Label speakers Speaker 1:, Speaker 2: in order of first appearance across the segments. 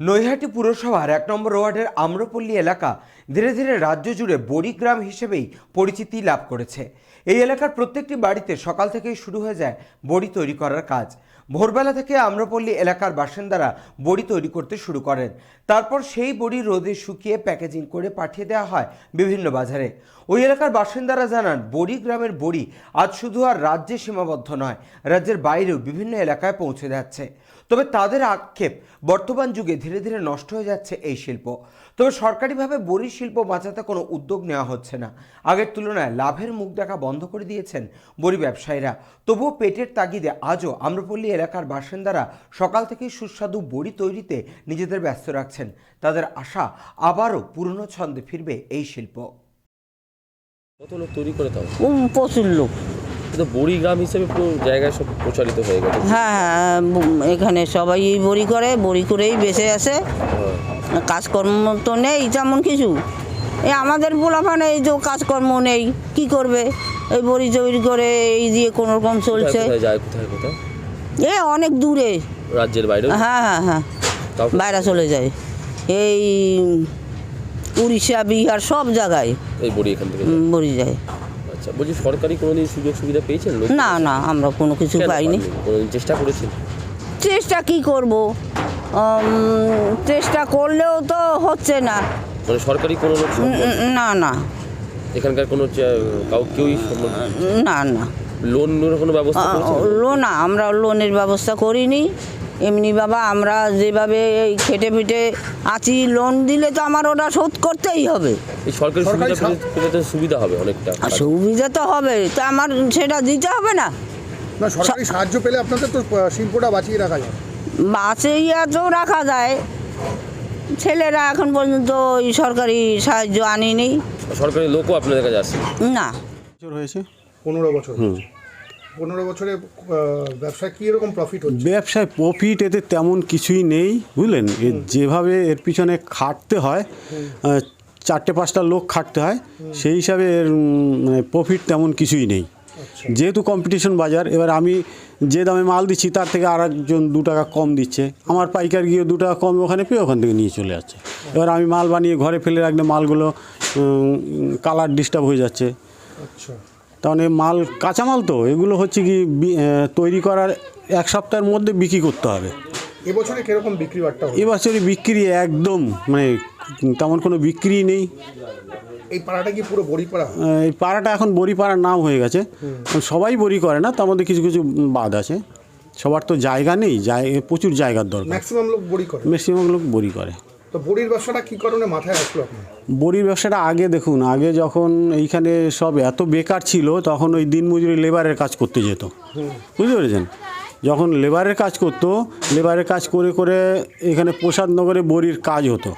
Speaker 1: নৈহাটি পুরসভার এক নম্বর ওয়ার্ডের আম্রপল্লী এলাকা ধীরে ধীরে রাজ্য জুড়ে বড়িগ্রাম হিসেবেই পরিচিতি লাভ করেছে। এই এলাকার প্রত্যেকটি বাড়িতে সকাল থেকেই শুরু হয়ে যায় বড়ি তৈরি করার কাজ। ভোরবেলা থেকে আম্রপল্লী এলাকার বাসিন্দারা বড়ি তৈরি করতে শুরু করেন। তারপর সেই বড়ি রোদে শুকিয়ে প্যাকেজিং করে পাঠিয়ে দেওয়া হয় বিভিন্ন বাজারে। ওই এলাকার বাসিন্দারা জানান বড়ি গ্রামের বড়ি আজ শুধু আর রাজ্যে সীমাবদ্ধ নয়, রাজ্যের বাইরেও বিভিন্ন এলাকায় পৌঁছে যাচ্ছে। তবে তাদের আক্ষেপ বর্তমান যুগে ধীরে ধীরে নষ্ট হয়ে যাচ্ছে এই শিল্প। তবে সরকারিভাবে বড়ি শিল্প বাঁচাতে কোনো উদ্যোগ নেওয়া হচ্ছে না। আগের তুলনায় লাভের মুখ দেখা বন্ধ করে দিয়েছেন বড়ি ব্যবসায়ীরা। তবুও পেটের তাগিদে আজও আম্রপল্লী এলাকার বাসিন্দারা সকাল থেকেই সুস্বাদু বড়ি তৈরিতে নিজেদের ব্যস্ত রাখছেন। তাদের আশা আবারও পুরনো ছন্দে ফিরবে এই শিল্প।
Speaker 2: কত লোক তৈরি করে তাও?
Speaker 3: প্রচুর লোক।
Speaker 2: কিন্তু বড়ি গ্রাম হিসেবে পুরো জায়গায় সব প্রচারিত হয়ে গেছে।
Speaker 3: হ্যাঁ হ্যাঁ এখানে সবাই বড়ি করে বড়ি করেই বেঁচে আছে।
Speaker 2: হ্যাঁ।
Speaker 3: কাজকর্ম তো নেই তেমন কিছু। এই আমাদের পোলাপানে এই যে কাজকর্ম নেই কি করবে? এই বড়ি তৈরি করে এই দিয়ে কোনো রকম চলছে। এ অনেক দূরে।
Speaker 2: রাজ্যের বাইরে
Speaker 3: হ্যাঁ হ্যাঁ হ্যাঁ। বাইরে চলে যায়। এই উড়িষ্যা বিহার সব জায়গায়
Speaker 2: এই বড়ি এখান থেকে
Speaker 3: বড়ি যায়।
Speaker 2: আচ্ছা বলছি সরকারি কোনোদিন সুযোগ সুবিধা পেয়েছেন
Speaker 3: না না আমরা কোনো কিছু
Speaker 2: কেন
Speaker 3: পাইনি।
Speaker 2: কোনোদিন চেষ্টা করেছেন?
Speaker 3: চেষ্টা কি করব? চেষ্টা করলেও তো হচ্ছে না।
Speaker 2: মানে সরকারি কোনো লোক
Speaker 3: না না।
Speaker 2: এখানকার কোনো কেউই
Speaker 3: না না।
Speaker 2: লোনের কোনো ব্যবস্থা
Speaker 3: লোন আমরা লোনের ব্যবস্থা করিনি। এমনি বাবা আমরা যেভাবে এই খেটে পিটে আছি লোন দিলে তো আমার ওটা শোধ করতেই হবে।
Speaker 2: সরকারি সুবিধা পেলে- পেলে তো সুবিধা হবে অনেকটা।
Speaker 3: সুবিধা তো হবে তো আমার সেটা দিতে হবে না।
Speaker 4: না সরকারি সাহায্য পেলে আপনাদের তো শিল্পটা বাঁচিয়ে রাখা যায়।
Speaker 3: বাসে তো রাখা যায়। ছেলেরা এখন পর্যন্ত ওই সরকারি সাহায্য আনিনি।
Speaker 2: সরকারি লোকও আপনাদের কাছে আসে
Speaker 3: না।
Speaker 5: বছর হয়েছে
Speaker 4: পনেরো বছর পনেরো বছরে ব্যবসায় কি রকম প্রফিট হচ্ছে?
Speaker 5: ব্যবসায় প্রফিট এতে তেমন কিছুই নেই বুঝলেন? যেভাবে এর পিছনে খাটতে হয় চারটে পাঁচটা লোক খাটতে হয় সেই হিসাবে এর মানে প্রফিট তেমন কিছুই নেই। যেহেতু কম্পিটিশন বাজার এবার আমি যে দামে মাল দিচ্ছি তার থেকে আর একজন দু টাকা কম দিচ্ছে। আমার পাইকার গিয়ে দু টাকা কম ওখানে পেয়ে ওখান থেকে নিয়ে চলে যাচ্ছে। এবার আমি মাল বানিয়ে ঘরে ফেলে রাখলে মালগুলো কালার ডিস্টার্ব হয়ে যাচ্ছে।
Speaker 4: আচ্ছা।
Speaker 5: কারণ এই মাল কাঁচামাল তো এগুলো হচ্ছে কি তৈরি করার এক সপ্তাহের মধ্যে বিক্রি করতে হবে।
Speaker 4: এবছরে কীরকম বিক্রি বাট্টা
Speaker 5: এবছরে বিক্রি একদম মানে তেমন কোনো বিক্রি নেই।
Speaker 4: এই পাড়াটা কি পুরো বড়িপাড়া?
Speaker 5: এই পাড়াটা এখন বড়ি পাড়ার নাম হয়ে গেছে। সবাই বড়ি করে না তার মধ্যে কিছু কিছু বাদ আছে। সবার তো জায়গা নেই প্রচুর জায়গার দরকার।
Speaker 4: ম্যাক্সিমাম লোক বড়ি করে।
Speaker 5: ম্যাক্সিমাম লোক বড়ি করে।
Speaker 4: বড়ির ব্যবসাটা কি কারণে মাথায় আসলো আপনার?
Speaker 5: বড়ির ব্যবসাটা আগে দেখুন, আগে যখন এইখানে সব এত বেকার ছিল, তখন ওই দিনমজুরি লেবারের কাজ করতে যেত। বুঝতে পেরেছেন? যখন লেবারের কাজ করতো, লেবারের কাজ করে করে এখানে প্রসাদনগরে বড়ির কাজ হতো।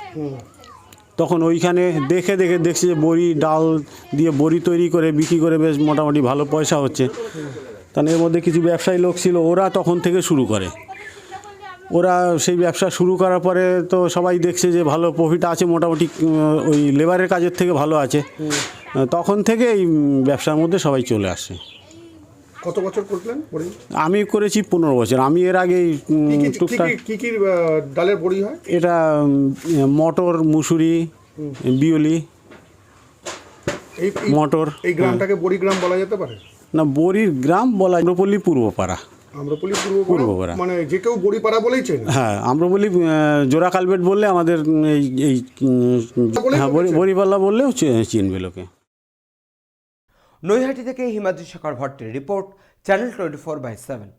Speaker 5: তখন ওইখানে দেখে দেখে দেখছি যে বড়ি ডাল দিয়ে বড়ি তৈরি করে বিক্রি করে বেশ মোটামুটি ভালো পয়সা হচ্ছে। তাহলে এর মধ্যে কিছু ব্যবসায়ী লোক ছিল, ওরা তখন থেকে শুরু করে। ওরা সেই ব্যবসা শুরু করার পরে তো সবাই দেখছে যে ভালো প্রফিট আছে মোটামুটি ওই লেবারের কাজের থেকে ভালো আছে। তখন থেকে এই ব্যবসার মধ্যে সবাই চলে আসে।
Speaker 4: কত বছর করলেন
Speaker 5: আমি করেছি পনেরো বছর। আমি এর আগে টুকটাক
Speaker 4: কি- কি কি ডালের বড়ি হয়?
Speaker 5: এটা মটর মুসুরি
Speaker 4: এই-
Speaker 5: মটর।
Speaker 4: এই গ্রামটাকে বড়ি গ্রাম বলা যেতে পারে?
Speaker 5: না বড়ির গ্রাম বলা আম্রপল্লী পূর্বপাড়া। পূর্বপাড়া।
Speaker 4: মানে যে কেউ বড়িপাড়া বলেই চেনে।
Speaker 5: হ্যাঁ আম্রপলি আহ, জোড়া কালবেট বললে আমাদের এই এই হ্যাঁ বড়িপাল্লা বললেও চিনবে লোকে।
Speaker 1: নৈহাটি থেকে Himadri Shekhar ভট্টের report channel twenty four by seven.